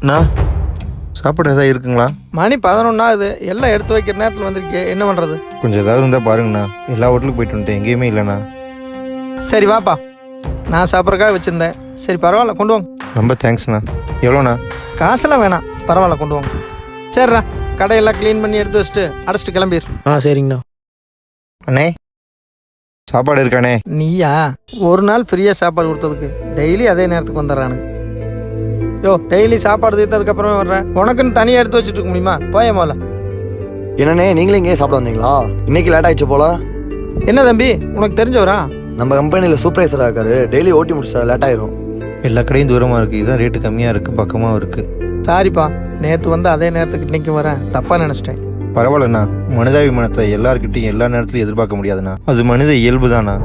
அண்ணா? சாப்பாடு ஏதாவது இருக்குங்களா? மணி பதினொன்னா எல்லாம் எடுத்து வைக்கிற நேரத்தில் வந்திருக்கே என்ன பண்ணுறது கொஞ்சம் ஏதாவது இருந்தால் பாருங்கண்ணா. எல்லா ஹோட்டலுக்கு போயிட்டு வந்துட்டேன். எங்கேயுமே இல்லைண்ணா. சரி வாப்பா. நான் சாப்பிட்றக்காக வச்சுருந்தேன். சரி பரவாயில்ல கொண்டு வாங்க. ரொம்ப தேங்க்ஸ்ண்ணா. எவ்வளோண்ணா? காசெல்லாம் வேணாம். பரவாயில்ல கொண்டு வாங்க. சரிடா கடையெல்லாம் க்ளீன் பண்ணி எடுத்து வச்சுட்டு அடைச்சிட்டு கிளம்பிடு ஆ சரிங்கண்ணா. அண்ணே சாப்பாடு இருக்கானே நீயா? ஒரு நாள் ஃப்ரீயாக சாப்பாடு கொடுத்ததுக்கு. டெய்லி அதே நேரத்துக்கு வந்துடுறானுங்க. யோ டெய்லி சாப்பாடு தீர்த்ததுக்கப்புறமே வர்றேன் உனக்குன்னு தனியாக எடுத்து வச்சுட்டு இருக்க முடியுமா? போய போல என்னண்ணே நீங்களும் இங்கேயே சாப்பிட வந்தீங்களா? இன்னைக்கு லேட் ஆயிடுச்சு போல. என்ன தம்பி உனக்கு தெரிஞ்சவரா? நம்ம கம்பெனியில் சூப்பர்வைசராக இருக்காரு. டெய்லி ஓட்டி முடிச்சா லேட் ஆயிரும். எல்லா கடையும் தூரமாக இருக்குது இதுதான் ரேட்டு கம்மியாக இருக்குது பக்கமாக இருக்குது சாரிப்பா நேற்று வந்து அதே நேரத்துக்கு இன்னைக்கு வரேன். தப்பாக நினச்சிட்டேன். பரவாயில்லண்ணா. மனிதாபிமானத்தை எல்லார்கிட்டையும் எல்லா நேரத்துலையும் எதிர்பார்க்க முடியாதுண்ணா. அது மனித இயல்பு தானா